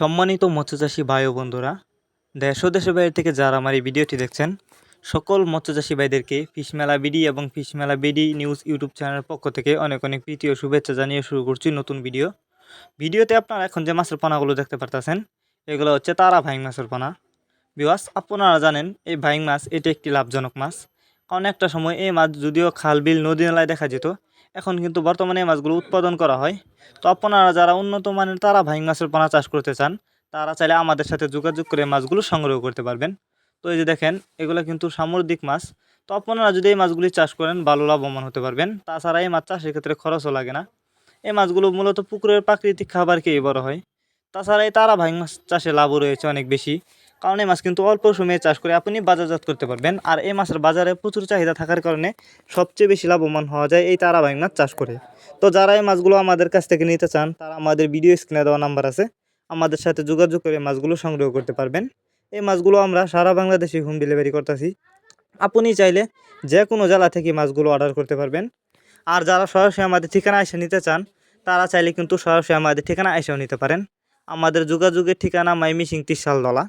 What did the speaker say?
সম্মানিত মৎস্যচাষী ভাই ও বন্ধুরা, দেশ ও দেশের বাইরে থেকে যারা আমার এই ভিডিওটি দেখছেন, সকল মৎস্যচাষী ভাইদেরকে ফিশ মেলা বিডি এবং ফিশমেলা বিডি নিউজ ইউটিউব চ্যানেলের পক্ষ থেকে অনেক অনেক প্রীতি ও শুভেচ্ছা জানিয়ে শুরু করছি নতুন ভিডিও। ভিডিওতে আপনারা এখন যে মাছের পানাগুলো দেখতে পারতেছেন, এগুলো হচ্ছে তারা ভাইং মাছের পানা। বিওয়াস আপনারা জানেন, এই ভাইং মাছ এটি একটি লাভজনক মাছ। একটা সময় এই মাছ যদিও খাল, বিল, নদী নালায় দেখা যেত, এখন কিন্তু বর্তমানে এই মাছগুলো উৎপাদন করা হয়। তো আপনারা যারা উন্নত মানের তারা ভাইং মাছের পোনা চাষ করতে চান, তারা চাইলে আমাদের সাথে যোগাযোগ করে মাছগুলো সংগ্রহ করতে পারবেন। তো এই যে দেখেন, এগুলো কিন্তু সামুদ্রিক মাছ। তো আপনারা যদি এই মাছগুলি চাষ করেন, ভালো লাভবান হতে পারবেন। তাছাড়া এই মাছ চাষের ক্ষেত্রে খরচও লাগে না। এই মাছগুলো মূলত পুকুরের প্রাকৃতিক খাবার খেয়ে বড় হয়। তাছাড়া এই তারা ভাইং মাছ চাষে লাভও রয়েছে অনেক বেশি। কারণ এই মাছ কিন্তু অল্প সময়ে চাষ করে আপনি বাজারজাত করতে পারবেন। আর এই মাছের বাজারে প্রচুর চাহিদা থাকার কারণে সবচেয়ে বেশি লাভবান হওয়া যায় এই তারা ভাইং মাছ চাষ করে। তো যারা এই মাছগুলো আমাদের কাছ থেকে নিতে চান, তারা আমাদের ভিডিও স্ক্রিনে দেওয়া নাম্বার আছে। আমাদের সাথে যোগাযোগ করে মাছগুলো সংগ্রহ করতে পারবেন। এই মাছগুলো আমরা সারা বাংলাদেশে হোম ডেলিভারি করতেছি। আপনি চাইলে যে কোনো জেলা থেকে মাছগুলো অর্ডার করতে পারবেন। আর যারা সরাসরি আমাদের ঠিকানা এসে নিতে চান, তারা চাইলে কিন্তু সরাসরি আমাদের ঠিকানা এসেও নিতে পারেন। আমাদের যোগাযোগের ঠিকানা মাইমি সিং তিরশালদলা